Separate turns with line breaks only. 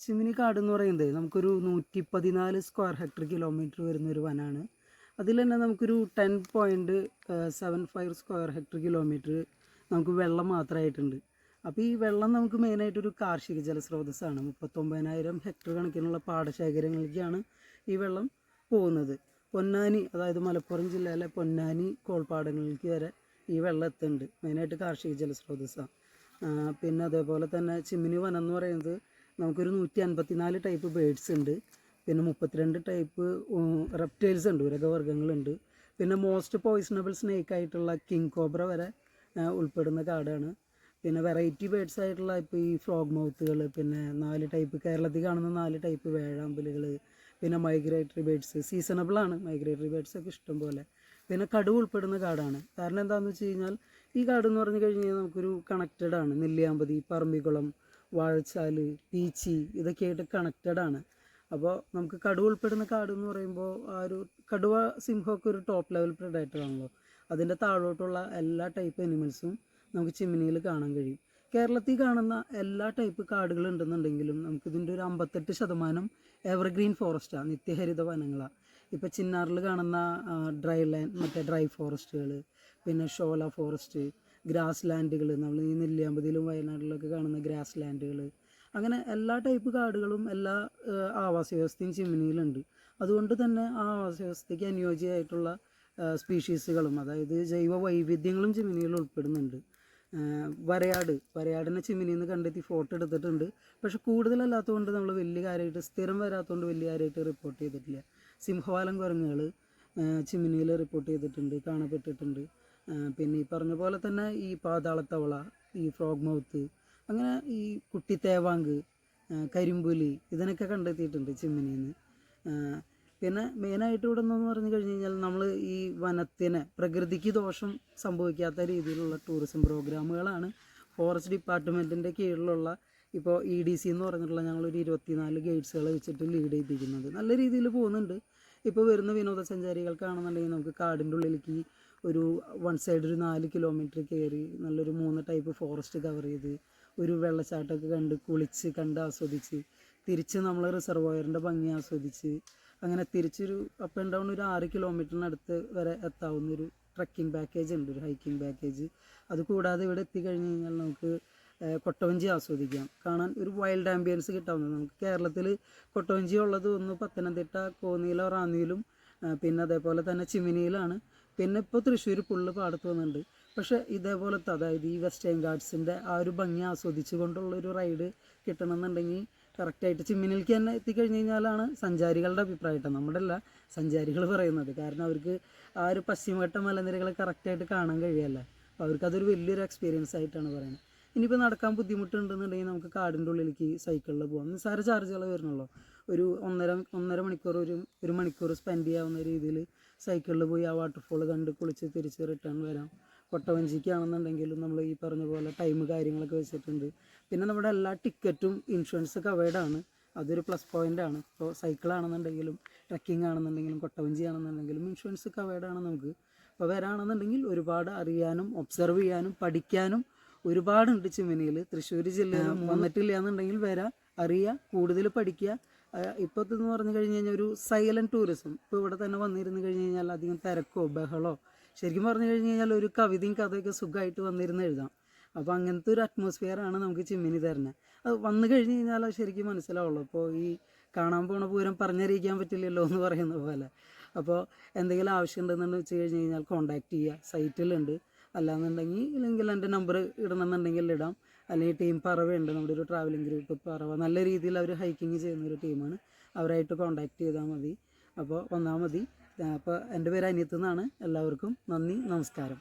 ചിമ്മിനി കാട് എന്ന് പറയുന്നത് നമുക്കൊരു നൂറ്റി പതിനാല് സ്ക്വയർ ഹെക്ടർ കിലോമീറ്റർ വരുന്ന ഒരു വനാണ്. അതിൽ തന്നെ നമുക്കൊരു ten point seven five square hectare kilometre നമുക്ക് വെള്ളം മാത്രമായിട്ടുണ്ട്. അപ്പോൾ ഈ വെള്ളം നമുക്ക് മെയിനായിട്ടൊരു കാർഷിക ജലസ്രോതസ്സാണ്. മുപ്പത്തൊമ്പതിനായിരം ഹെക്ടർ കണക്കിനുള്ള പാടശേഖരങ്ങളിലേക്കാണ് ഈ വെള്ളം പോകുന്നത്. പൊന്നാനി അതായത് മലപ്പുറം ജില്ലയിലെ പൊന്നാനി കോൾപ്പാടങ്ങളിലേക്ക് വരെ ഈ വെള്ളം എത്തുന്നുണ്ട്. മെയിനായിട്ട് കാർഷിക ജലസ്രോതസ്സാണ്. പിന്നെ അതേപോലെ തന്നെ ചിമ്മിനി വനം എന്ന് പറയുന്നത് നമുക്കൊരു നൂറ്റി അൻപത്തിനാല് ടൈപ്പ് ബേഡ്സ് ഉണ്ട്. പിന്നെ മുപ്പത്തിരണ്ട് ടൈപ്പ് റെപ്റ്റൈൽസ് ഉണ്ട്. ഉരകവർഗങ്ങളുണ്ട്. പിന്നെ മോസ്റ്റ് പോയിസണബിൾ സ്നേക്ക് ആയിട്ടുള്ള കിങ് കോബ്ര വരെ ഉൾപ്പെടുന്ന കാടാണ്. പിന്നെ വെറൈറ്റി ബേഡ്സ് ആയിട്ടുള്ള ഇപ്പോൾ ഈ ഫ്രോഗ് മൗത്തുകൾ പിന്നെ നാല് ടൈപ്പ് കേരളത്തിൽ കാണുന്ന നാല് ടൈപ്പ് വേഴാമ്പലുകൾ പിന്നെ മൈഗ്രേറ്ററി ബേഡ്സ് സീസണബിളാണ് മൈഗ്രേറ്ററി ബേഡ്സ് ഒക്കെ ഇഷ്ടം പോലെ. പിന്നെ കടുവ ഉൾപ്പെടുന്ന കാടാണ്. കാരണം എന്താണെന്ന് വെച്ച് കഴിഞ്ഞാൽ ഈ കാട് എന്ന് പറഞ്ഞു കഴിഞ്ഞാൽ നമുക്കൊരു കണക്റ്റഡ് ആണ്. നെല്ലിയാമ്പതി പറമ്പിക്കുളം വാഴച്ചാൽ പീച്ചി ഇതൊക്കെയായിട്ട് കണക്റ്റഡ് ആണ്. അപ്പോൾ നമുക്ക് കടുവ ഉൾപ്പെടുന്ന കാട് എന്ന് പറയുമ്പോൾ ആ ഒരു കടുവ സിംഹമൊക്കെ ഒരു ടോപ്പ് ലെവൽ പ്രൊഡക്റ്റർ ആണല്ലോ. അതിന്റെ താഴോട്ടുള്ള എല്ലാ ടൈപ്പ് അനിമൽസും നമുക്ക് ചിമ്മിനിയിൽ കാണാൻ കഴിയും. കേരളത്തിൽ കാണുന്ന എല്ലാ ടൈപ്പ് കാടുകൾ ഉണ്ടെന്നുണ്ടെങ്കിലും നമുക്കിതിന്റെ ഒരു അമ്പത്തെട്ട് ശതമാനം എവർഗ്രീൻ ഫോറസ്റ്റാണ് നിത്യഹരിത വനങ്ങളാണ് ഇപ്പോൾ ചിന്നാറിൽ കാണുന്ന ഡ്രൈ ലാൻഡ് മറ്റേ ഡ്രൈ ഫോറസ്റ്റുകൾ പിന്നെ ഷോല ഫോറസ്റ്റ് ഗ്രാസ് ലാൻഡുകൾ നമ്മൾ ഈ നെല്ലിയാമ്പതിയിലും വയനാട്ടിലൊക്കെ കാണുന്ന ഗ്രാസ് ലാൻഡുകൾ അങ്ങനെ എല്ലാ ടൈപ്പ് കാടുകളും എല്ലാ ആവാസ വ്യവസ്ഥയും ചിമ്മിനിയിലുണ്ട്. അതുകൊണ്ട് തന്നെ ആ ആവാസ വ്യവസ്ഥയ്ക്ക് അനുയോജ്യമായിട്ടുള്ള സ്പീഷീസുകളും അതായത് ജൈവ വൈവിധ്യങ്ങളും ചിമ്മിനിയിൽ ഉൾപ്പെടുന്നുണ്ട്. വരയാട് വരയാടിനെ ചിമ്മിനിയിൽ നിന്ന് കണ്ടെത്തി ഫോട്ടോ എടുത്തിട്ടുണ്ട്. പക്ഷെ കൂടുതലല്ലാത്തതുകൊണ്ട് നമ്മൾ വലിയ കാര്യമായിട്ട് സ്ഥിരം വരാത്തതുകൊണ്ട് വലിയ കാര്യമായിട്ട് റിപ്പോർട്ട് ചെയ്തിട്ടില്ല. സിംഹവാലം കുരങ്ങുകൾ ചിമ്മിനിയിൽ റിപ്പോർട്ട് ചെയ്തിട്ടുണ്ട് കാണപ്പെട്ടിട്ടുണ്ട്. പിന്നെ ഈ പറഞ്ഞ പോലെ തന്നെ ഈ പാതാളത്തവള ഈ ഫ്രോഗ് മൗത്ത് അങ്ങനെ ഈ കുട്ടി തേവാങ്ക് കരിമ്പുലി ഇതിനൊക്കെ കണ്ടെത്തിയിട്ടുണ്ട് ചിമ്മിനിന്ന്. നിന്ന് പിന്നെ മെയിനായിട്ട് ഇവിടെ നിന്ന് പറഞ്ഞു കഴിഞ്ഞ് കഴിഞ്ഞാൽ നമ്മൾ ഈ വനത്തിനെ പ്രകൃതിക്ക് ദോഷം സംഭവിക്കാത്ത രീതിയിലുള്ള ടൂറിസം പ്രോഗ്രാമുകളാണ് ഫോറസ്റ്റ് ഡിപ്പാർട്ട്മെന്റിന്റെ കീഴിലുള്ള ഇപ്പോൾ ഇ ഡി സി എന്ന് പറഞ്ഞിട്ടുള്ള ഞങ്ങളൊരു ഇരുപത്തിനാല് ഗൈഡ്സുകളെ വെച്ചിട്ട് ലീഡ് ചെയ്യിപ്പിക്കുന്നത്. നല്ല രീതിയിൽ പോകുന്നുണ്ട്. ഇപ്പോൾ വരുന്ന വിനോദസഞ്ചാരികൾക്കാണെന്നുണ്ടെങ്കിൽ നമുക്ക് കാടിന്റെ ഉള്ളിലേക്ക് ഒരു വൺ സൈഡ് ഒരു നാല് കിലോമീറ്റർ കയറി നല്ലൊരു മൂന്ന് ടൈപ്പ് ഫോറസ്റ്റ് കവർ ചെയ്ത് ഒരു വെള്ളച്ചാട്ടമൊക്കെ കണ്ട് കുളിച്ച് കണ്ട് ആസ്വദിച്ച് തിരിച്ച് നമ്മൾ റിസർവോയറിന്റെ ഭംഗി ആസ്വദിച്ച് അങ്ങനെ തിരിച്ചൊരു അപ്പ് ആൻഡ് ഡൗൺ ഒരു ആറ് കിലോമീറ്ററിനടുത്ത് വരെ എത്താവുന്ന ഒരു ട്രക്കിംഗ് പാക്കേജ് ഉണ്ട് ഒരു ഹൈക്കിംഗ് പാക്കേജ് അത് കൂടാതെ ഇവിടെ എത്തിക്കഴിഞ്ഞ് കഴിഞ്ഞാൽ നമുക്ക് കൊട്ടവഞ്ചി ആസ്വദിക്കാം. കാണാൻ ഒരു വൈൽഡ് ആംബിയൻസ് കിട്ടാവുന്നത്. നമുക്ക് കേരളത്തിൽ കൊട്ടവഞ്ചി ഉള്ളത് ഒന്ന് പത്തനംതിട്ട കോന്നിയിലോ റാന്നിയിലും പിന്നെ അതേപോലെ തന്നെ ചിമിനിയിലാണ്. പിന്നെ ഇപ്പോൾ തൃശ്ശൂർ പുള്ള് പാടത്ത് വന്നിട്ടുണ്ട് പക്ഷേ ഇതേപോലത്തെ അതായത് ഈ വെസ്റ്റേൺ ഗാർഡ്സിന്റെ ആ ഒരു ഭംഗി ആസ്വദിച്ചുകൊണ്ടുള്ള ഒരു റൈഡ് കിട്ടണമെന്നുണ്ടെങ്കിൽ കറക്റ്റായിട്ട് ചിമ്മിനിലേക്ക് തന്നെ എത്തിക്കഴിഞ്ഞ് കഴിഞ്ഞാലാണ് സഞ്ചാരികളുടെ അഭിപ്രായമായിട്ട് നമ്മുടെ അല്ല സഞ്ചാരികൾ പറയുന്നത്. കാരണം അവർക്ക് ആ ഒരു പശ്ചിമഘട്ട മലനിരകളെ കറക്റ്റായിട്ട് കാണാൻ കഴിയല്ല. അപ്പോൾ അവർക്കതൊരു വലിയൊരു എക്സ്പീരിയൻസ് ആയിട്ടാണ് പറയുന്നത്. ഇനിയിപ്പോൾ നടക്കാൻ ബുദ്ധിമുട്ടുണ്ടെന്നുണ്ടെങ്കിൽ നമുക്ക് കാടിന്റെ ഉള്ളിലേക്ക് സൈക്കിളിൽ പോകാം നിസ്സാര ചാർജുകൾ വരുന്നുള്ളൂ. ഒരു ഒന്നര ഒന്നര മണിക്കൂർ ഒരു ഒരു മണിക്കൂർ സ്പെൻഡ് ചെയ്യാവുന്ന രീതിയിൽ സൈക്കിളിൽ പോയി ആ വാട്ടർഫോൾ കണ്ട് കുളിച്ച് തിരിച്ച് റിട്ടേൺ വരാം. കൊട്ടവഞ്ചിക്കാണെന്നുണ്ടെങ്കിലും നമ്മൾ ഈ പറഞ്ഞ പോലെ ടൈം കാര്യങ്ങളൊക്കെ വെച്ചിട്ടുണ്ട്. പിന്നെ നമ്മുടെ എല്ലാ ടിക്കറ്റും ഇൻഷുറൻസ് കവേർഡ് ആണ്. അതൊരു പ്ലസ് പോയിന്റ് ആണ്. ഇപ്പോൾ സൈക്കിളാണെന്നുണ്ടെങ്കിലും ട്രക്കിംഗ് ആണെന്നുണ്ടെങ്കിലും കൊട്ടവഞ്ചി ആണെന്നുണ്ടെങ്കിലും ഇൻഷുറൻസ് കവേർഡ് ആണ് നമുക്ക്. അപ്പോൾ വരാണെന്നുണ്ടെങ്കിൽ ഒരുപാട് അറിയാനും ഒബ്സർവ് ചെയ്യാനും പഠിക്കാനും ഒരുപാടുണ്ട് ചിമ്മിനിയിൽ തൃശ്ശൂർ ജില്ലയിൽ വന്നിട്ടില്ല എന്നുണ്ടെങ്കിൽ വരാം അറിയുക കൂടുതൽ പഠിക്കുക ഇപ്പോഴത്തെ എന്ന് പറഞ്ഞു കഴിഞ്ഞ് കഴിഞ്ഞാൽ ഒരു സൈലന്റ് ടൂറിസം ഇപ്പോൾ ഇവിടെ തന്നെ വന്നിരുന്നു കഴിഞ്ഞ് കഴിഞ്ഞാൽ അധികം തിരക്കോ ബഹളോ ശരിക്കും പറഞ്ഞു കഴിഞ്ഞ് കഴിഞ്ഞാൽ ഒരു കവിതയും കഥയൊക്കെ സുഖമായിട്ട് വന്നിരുന്ന് എഴുതാം. അപ്പോൾ അങ്ങനത്തെ ഒരു അറ്റ്മോസ്ഫിയറാണ് നമുക്ക് ചിമ്മിനി തരുന്നത് അത് വന്നു കഴിഞ്ഞ് കഴിഞ്ഞാൽ ശരിക്കും മനസ്സിലാവുള്ളൂ. അപ്പോൾ ഈ കാണാൻ പോണ പൂരം പറഞ്ഞറിയിക്കാൻ പറ്റില്ലല്ലോ എന്ന് പറയുന്ന പോലെ. അപ്പോൾ എന്തെങ്കിലും ആവശ്യം ഉണ്ടെന്നു വെച്ച് കഴിഞ്ഞ് കഴിഞ്ഞാൽ കോൺടാക്റ്റ് ചെയ്യുക. സൈറ്റിലുണ്ട് അല്ലാന്നുണ്ടെങ്കിൽ ഇല്ലെങ്കിൽ എന്റെ നമ്പർ ഇടണമെന്നുണ്ടെങ്കിൽ ഇടാം. അല്ലെങ്കിൽ ടീം പറവയുണ്ട്. നമ്മുടെ ഒരു ട്രാവലിംഗ് ഗ്രൂപ്പ് പറവ. നല്ല രീതിയിൽ അവർ ഹൈക്കിങ് ചെയ്യുന്ന ഒരു ടീമാണ് അവരായിട്ട് കോണ്ടാക്ട് ചെയ്താൽ മതി. അപ്പോൾ വന്നാൽ മതി. അപ്പോൾ എന്റെ പേര് അനിയത്ത് എന്നാണ്. എല്ലാവർക്കും നന്ദി നമസ്കാരം.